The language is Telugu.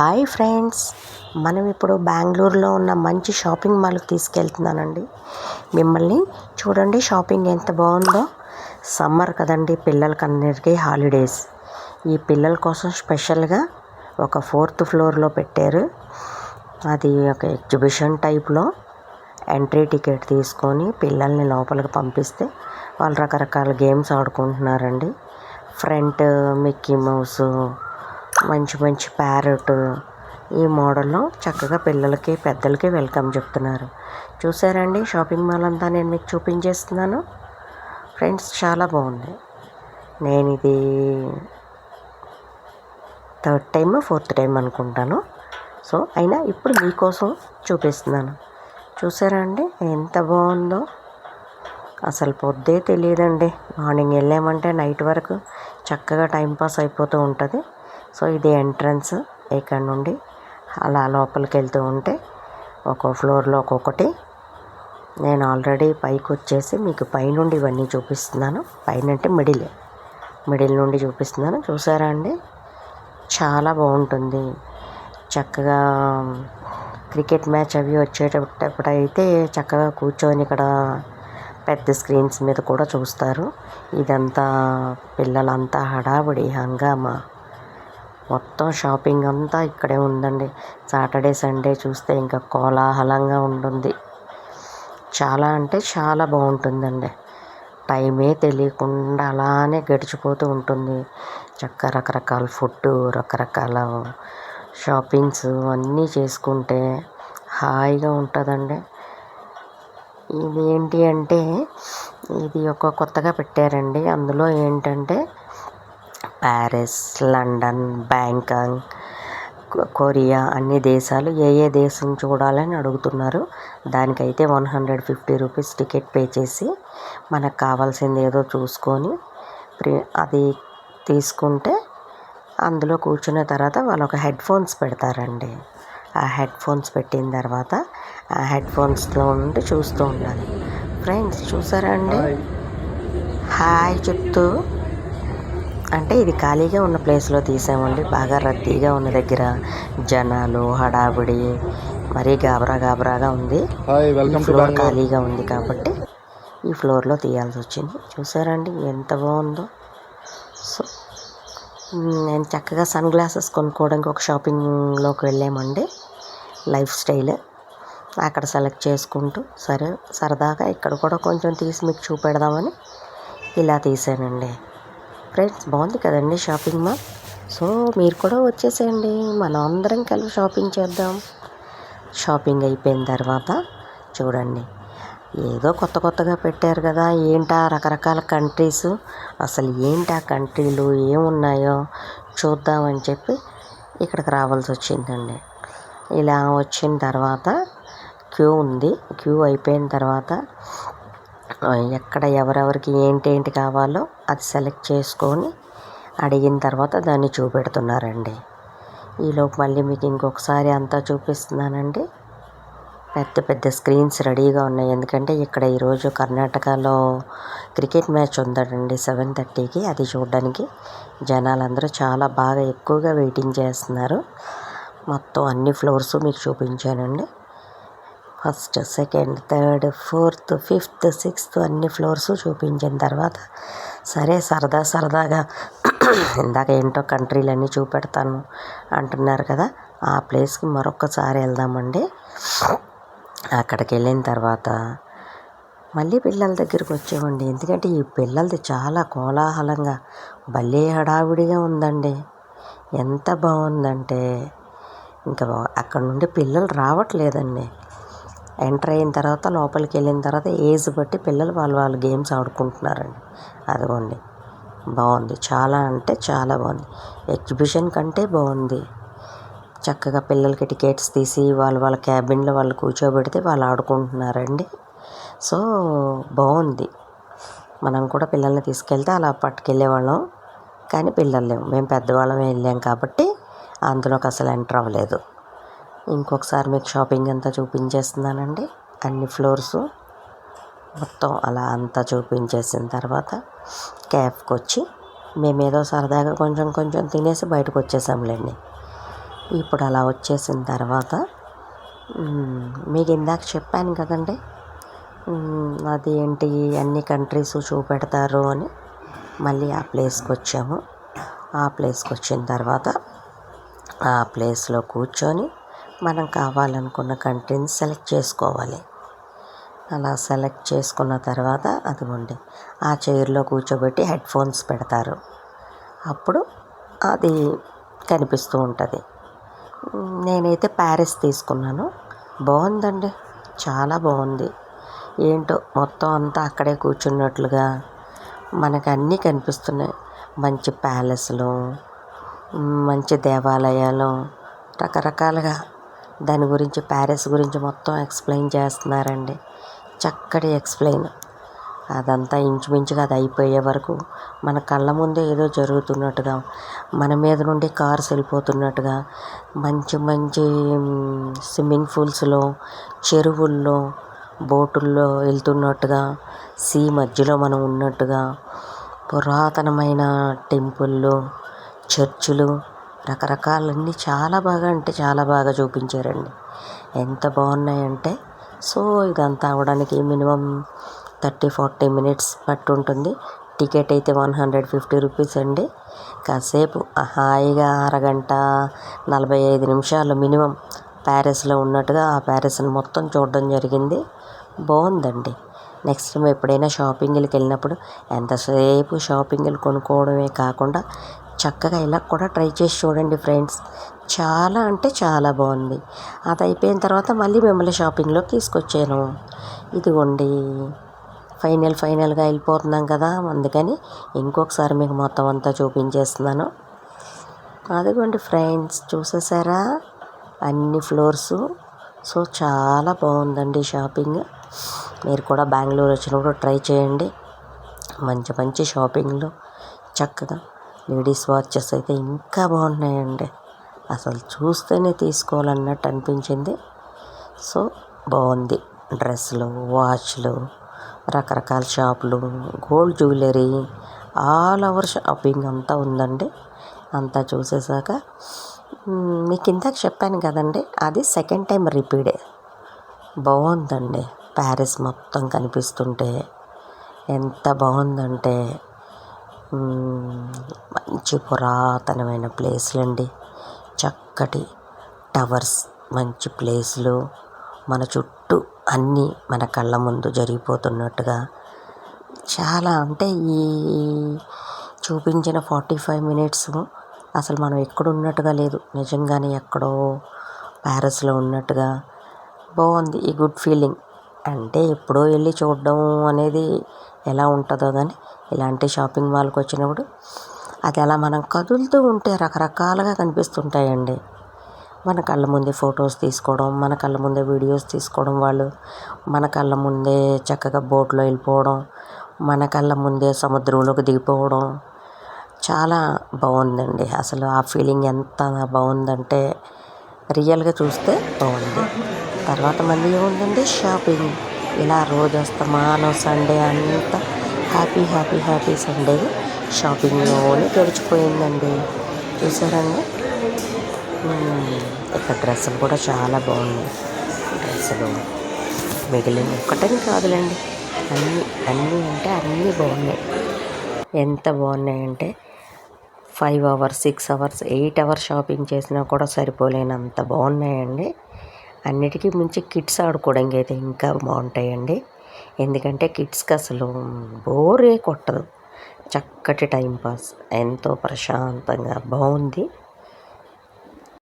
Hi friends. మనం ఇప్పుడు బెంగళూరులో ఉన్న మంచి షాపింగ్ మాల్కి తీసుకెళ్తున్నానండి. మిమ్మల్ని చూడండి షాపింగ్ ఎంత బాగుందో. సమ్మర్ కదండి పిల్లలకి అందరికీ హాలిడేస్. ఈ పిల్లల కోసం స్పెషల్గా ఒక ఫోర్త్ ఫ్లోర్లో పెట్టారు. అది ఒక ఎగ్జిబిషన్ టైప్లో ఎంట్రీ టికెట్ తీసుకొని పిల్లల్ని లోపలికి పంపిస్తే వాళ్ళు రకరకాల గేమ్స్ ఆడుకుంటున్నారండి. ఫ్రంట్ మిక్కీ మౌస్ మంచి మంచి ప్యారెట్ ఈ మోడల్లో చక్కగా పిల్లలకి పెద్దలకి వెల్కమ్ చెప్తున్నారు. చూసారండి? షాపింగ్ మాల్ అంతా నేను మీకు చూపించేస్తున్నాను. ఫ్రెండ్స్ చాలా బాగుంది. నేను ఇది థర్డ్ టైమ్ ఫోర్త్ టైం అనుకుంటాను. సో అయినా ఇప్పుడు మీకోసం చూపిస్తున్నాను. చూసారా అండి ఎంత బాగుందో. అసలు పొద్దే తెలియదండి. మార్నింగ్ వెళ్ళామంటే నైట్ వరకు చక్కగా టైంపాస్ అయిపోతూ ఉంటుంది. సో ఇది ఎంట్రన్స్ ఇక్కడ నుండి అలా లోపలికి వెళ్తూ ఉంటే ఒక్కో ఫ్లోర్లో ఒక్కొక్కటి. నేను ఆల్రెడీ పైకి వచ్చేసి మీకు పైనుండి ఇవన్నీ చూపిస్తున్నాను. పైన అంటే మిడిల్. మిడిల్ నుండి చూపిస్తున్నాను. చూసారా అండి? చాలా బాగుంటుంది. చక్కగా క్రికెట్ మ్యాచ్ అవి వచ్చేటప్పుడు అయితే చక్కగా కూర్చొని ఇక్కడ పెద్ద స్క్రీన్స్ మీద కూడా చూస్తారు. ఇదంతా పిల్లలంతా హడావుడి హంగామా. మొత్తం షాపింగ్ అంతా ఇక్కడే ఉందండి. సాటర్డే సండే చూస్తే ఇంకా కోలాహలంగా ఉంటుంది. చాలా అంటే చాలా బాగుంటుందండి. టైమే తెలియకుండా అలానే గడిచిపోతూ ఉంటుంది. చక్క రకరకాల ఫుడ్ రకరకాల షాపింగ్స్ అన్నీ చేసుకుంటే హాయిగా ఉంటుందండి. ఇది ఏంటి అంటే ఇది ఒక కొత్తగా పెట్టారండి. అందులో ఏంటంటే ప్యారిస్ లండన్ బ్యాంకాక్ కొరియా అన్ని దేశాలు ఏ ఏ దేశం చూడాలని అడుగుతున్నారు. దానికైతే one hundred fifty rupees ticket pay చేసి మనకు కావాల్సింది ఏదో చూసుకొని ప్రి అది తీసుకుంటే అందులో కూర్చున్న తర్వాత వాళ్ళు ఒక హెడ్ ఫోన్స్ పెడతారండి. ఆ హెడ్ ఫోన్స్ పెట్టిన తర్వాత ఆ హెడ్ ఫోన్స్లో నుండి చూస్తూ ఉండాలి. ఫ్రెండ్స్ చూసారా అండి? హాయ్ చెప్తూ. అంటే ఇది ఖాళీగా ఉన్న ప్లేస్లో తీసామండి. బాగా రద్దీగా ఉన్న దగ్గర జనాలు హడావిడి మరీ గాబరా గాబరాగా ఉంది. ఫ్లోర్ ఖాళీగా ఉంది కాబట్టి ఈ ఫ్లోర్లో తీయాల్సి వచ్చింది చూసారండి ఎంత బాగుందో. సో నేను చక్కగా సన్ గ్లాసెస్ కొనుక్కోవడానికి ఒక షాపింగ్లోకి వెళ్ళామండి. Life style. అక్కడ సెలెక్ట్ చేసుకుంటూ సరే సరదాగా ఇక్కడ కూడా కొంచెం తీసి మీకు చూపెడదామని ఇలా తీసానండి. ఫ్రెండ్స్ బాగుంది కదండి షాపింగ్ మాల్. సో మీరు కూడా వచ్చేసేయండి. మనం అందరం కలిసి షాపింగ్ చేద్దాం. షాపింగ్ అయిపోయిన తర్వాత చూడండి. ఏదో కొత్త కొత్తగా పెట్టారు కదా. ఏంటా రకరకాల కంట్రీస్? అసలు ఏంటి ఆ కంట్రీలు? ఏమున్నాయో చూద్దామని చెప్పి ఇక్కడికి రావాల్సి వచ్చిందండి. ఇలా వచ్చిన తర్వాత క్యూ ఉంది. క్యూ అయిపోయిన తర్వాత ఎక్కడ ఎవరెవరికి ఏంటేంటి కావాలో అది సెలెక్ట్ చేసుకొని అడిగిన తర్వాత దాన్ని చూపెడుతున్నారండి. ఈలోపు మళ్ళీ మీకు ఇంకొకసారి అంతా చూపిస్తున్నానండి. పెద్ద పెద్ద స్క్రీన్స్ రెడీగా ఉన్నాయి. ఎందుకంటే ఇక్కడ ఈరోజు కర్ణాటకలో క్రికెట్ మ్యాచ్ ఉందండి సెవెన్ థర్టీకి. అది చూడడానికి జనాలందరూ చాలా బాగా ఎక్కువగా వెయిటింగ్ చేస్తున్నారు. మొత్తం అన్ని ఫ్లోర్స్ మీకు చూపించానండి. First second third fourth fifth sixth అన్ని ఫ్లోర్స్ చూపించిన తర్వాత సరే సరదా సరదాగా ఇందాక ఏంటో కంట్రీలన్నీ చూపెడతాను అంటున్నారు కదా ఆ ప్లేస్కి మరొకసారి వెళ్దామండి. అక్కడికి వెళ్ళిన తర్వాత మళ్ళీ పిల్లల దగ్గరికి వచ్చామండి. ఎందుకంటే ఈ పిల్లలది చాలా కోలాహలంగా భలే హడావిడిగా ఉందండి. ఎంత బాగుందంటే ఇంకా అక్కడ నుండి పిల్లలు రావట్లేదండి. ఎంటర్ అయిన తర్వాత లోపలికి వెళ్ళిన తర్వాత ఏజ్ బట్టి పిల్లలు వాళ్ళు వాళ్ళు గేమ్స్ ఆడుకుంటున్నారండి. అదిగోండి. బాగుంది. చాలా అంటే చాలా బాగుంది. ఎగ్జిబిషన్ కంటే బాగుంది. చక్కగా పిల్లలకి టికెట్స్ తీసి వాళ్ళు వాళ్ళ క్యాబిన్లో వాళ్ళు కూర్చోబెడితే వాళ్ళు ఆడుకుంటున్నారండి. సో బాగుంది. మనం కూడా పిల్లల్ని తీసుకెళ్తే అలా పట్టుకెళ్ళేవాళ్ళం. కానీ పిల్లలు లేవు. మేము పెద్దవాళ్ళమే వెళ్ళాం కాబట్టి అందులోకి అసలు ఎంటర్ అవ్వలేదు. ఇంకొకసారి మీకు షాపింగ్ అంతా చూపించేస్తున్నానండి. అన్ని ఫ్లోర్స్ మొత్తం అలా అంతా చూపించేసిన తర్వాత క్యాఫ్కి వచ్చి మేమేదో సరదాగా కొంచెం కొంచెం తినేసి బయటకు వచ్చేసాంలేండి ఇప్పుడు అలా వచ్చేసిన తర్వాత మీకు ఇందాక చెప్పాను కదండి అది ఏంటి అన్ని కంట్రీస్ చూపెడతారు అని మళ్ళీ ఆ ప్లేస్కి వచ్చాము ఆ ప్లేస్కి వచ్చిన తర్వాత ఆ ప్లేస్లో కూర్చొని మనం కావాలనుకున్న కంట్రీని సెలెక్ట్ చేసుకోవాలి. అలా సెలెక్ట్ చేసుకున్న తర్వాత అదిగోండి ఆ చైర్లో కూర్చోబెట్టి హెడ్ ఫోన్స్ పెడతారు. అప్పుడు అది కనిపిస్తూ ఉంటుంది. నేనైతే ప్యారిస్ తీసుకున్నాను. బాగుందండి చాలా బాగుంది. ఏంటో మొత్తం అంతా అక్కడే కూర్చున్నట్లుగా మనకు అన్నీ కనిపిస్తున్నాయి. మంచి ప్యాలెస్లు మంచి దేవాలయాలు రకరకాలుగా. దాని గురించి ప్యారిస్ గురించి మొత్తం ఎక్స్ప్లెయిన్ చేస్తున్నారండి. చక్కటి ఎక్స్ప్లెయిన్. అదంతా ఇంచుమించుగా అది అయిపోయే వరకు మన కళ్ళ ముందే ఏదో జరుగుతున్నట్టుగా మన మీద నుండి కార్స్ వెళ్ళిపోతున్నట్టుగా మంచి మంచి స్విమ్మింగ్ పూల్స్లో చెరువుల్లో బోటుల్లో వెళ్తున్నట్టుగా సీ మధ్యలో మనం ఉన్నట్టుగా పురాతనమైన టెంపుళ్ళు చర్చులు రకరకాలన్నీ చాలా బాగా అంటే చాలా బాగా చూపించారండి. ఎంత బాగున్నాయంటే సో ఇదంతా అవ్వడానికి మినిమం థర్టీ ఫార్టీ మినిట్స్ పట్టు ఉంటుంది టికెట్ అయితే వన్ హండ్రెడ్ ఫిఫ్టీ రూపీస్ అండి. కాసేపు హాయిగా అరగంట నలభై ఐదు నిమిషాలు మినిమం ప్యారిస్లో ఉన్నట్టుగా ఆ ప్యారిస్ని మొత్తం చూడడం జరిగింది. బాగుందండి. నెక్స్ట్ టైం ఎప్పుడైనా షాపింగ్కి వెళ్ళినప్పుడు ఎంతసేపు షాపింగ్లు కొనుక్కోవడమే కాకుండా చక్కగా ఇలా కూడా ట్రై చేసి చూడండి ఫ్రెండ్స్. చాలా అంటే చాలా బాగుంది. అది అయిపోయిన తర్వాత మళ్ళీ మిమ్మల్ని షాపింగ్లోకి తీసుకొచ్చాను. ఇదిగోండి. ఫైనల్ ఫైనల్గా వెళ్ళిపోతున్నాం కదా. అందుకని ఇంకొకసారి మీకు మొత్తం అంతా చూపించేస్తున్నాను. అదిగోండి ఫ్రెండ్స్ చూసేసారా? అన్ని ఫ్లోర్స్. సో చాలా బాగుందండి షాపింగ్. మీరు కూడా బెంగళూరు వచ్చినప్పుడు ట్రై చేయండి. మంచి మంచి షాపింగ్లు. చక్కగా లేడీస్ వాచెస్ అయితే ఇంకా బాగున్నాయండి. అసలు చూస్తేనే తీసుకోవాలన్నట్టు అనిపించింది. సో బాగుంది. డ్రెస్సులు వాచ్లు రకరకాల షాపులు gold jewellery all over shopping అంతా ఉందండి. అంతా చూసేసాక మీకు ఇందాక చెప్పాను కదండి అది సెకండ్ టైం రిపీడే బాగుందండి. ప్యారిస్ మొత్తం కనిపిస్తుంటే ఎంత బాగుందంటే. మంచి పురాతనమైన ప్లేస్లు అండి చక్కటి టవర్స్ మంచి ప్లేస్లు. మన చుట్టూ అన్నీ మన కళ్ళ ముందు జరిగిపోతున్నట్టుగా. చాలా అంటే ఈ చూపించిన ఫార్టీ ఫైవ్ మినిట్స్ అసలు మనం ఎక్కడ ఉన్నట్టుగా లేదు. నిజంగానే ఎక్కడో ప్యారిస్లో ఉన్నట్టుగా బాగుంది. ఈ గుడ్ ఫీలింగ్. అంటే ఎప్పుడో వెళ్ళి చూడడం అనేది ఎలా ఉంటుందో కానీ ఇలాంటి షాపింగ్ మాల్కి వచ్చినప్పుడు అది అలా మనం కదులుతూ ఉంటే రకరకాలుగా కనిపిస్తుంటాయండి. మన కళ్ళ ముందే ఫొటోస్ తీసుకోవడం మన కళ్ళ ముందే వీడియోస్ తీసుకోవడం వాళ్ళు మన కళ్ళ ముందే చక్కగా బోట్లో వెళ్ళిపోవడం మన కళ్ళ ముందే సముద్రంలోకి దిగిపోవడం చాలా బాగుందండి. అసలు ఆ ఫీలింగ్ ఎంత బాగుందంటే రియల్గా చూస్తే బాగుంది. తర్వాత మళ్ళీ ఏముందండి? షాపింగ్ ఇలా రోజు వస్తామానం సండే అంతా హ్యాపీ హ్యాపీ హ్యాపీ సండే షాపింగ్లోనే గడిచిపోయిందండి. చూసారండి? ఇక్కడ డ్రెస్సులు కూడా చాలా బాగున్నాయి డ్రెస్సులు మిగిలిన ఒక్కటని కాదులేండి. అన్నీ అన్నీ అంటే అన్నీ బాగున్నాయి. ఎంత బాగున్నాయంటే five hours six hours eight hours shopping చేసినా కూడా సరిపోలేనంత బాగున్నాయండి. అన్నిటికీ మించి కిడ్స్ ఆడుకోవడానికి అయితే ఇంకా బాగుంటాయండి. ఎందుకంటే కిడ్స్కి అసలు బోరే కొట్టదు. చక్కటి టైంపాస్ ఎంతో ప్రశాంతంగా బాగుంది.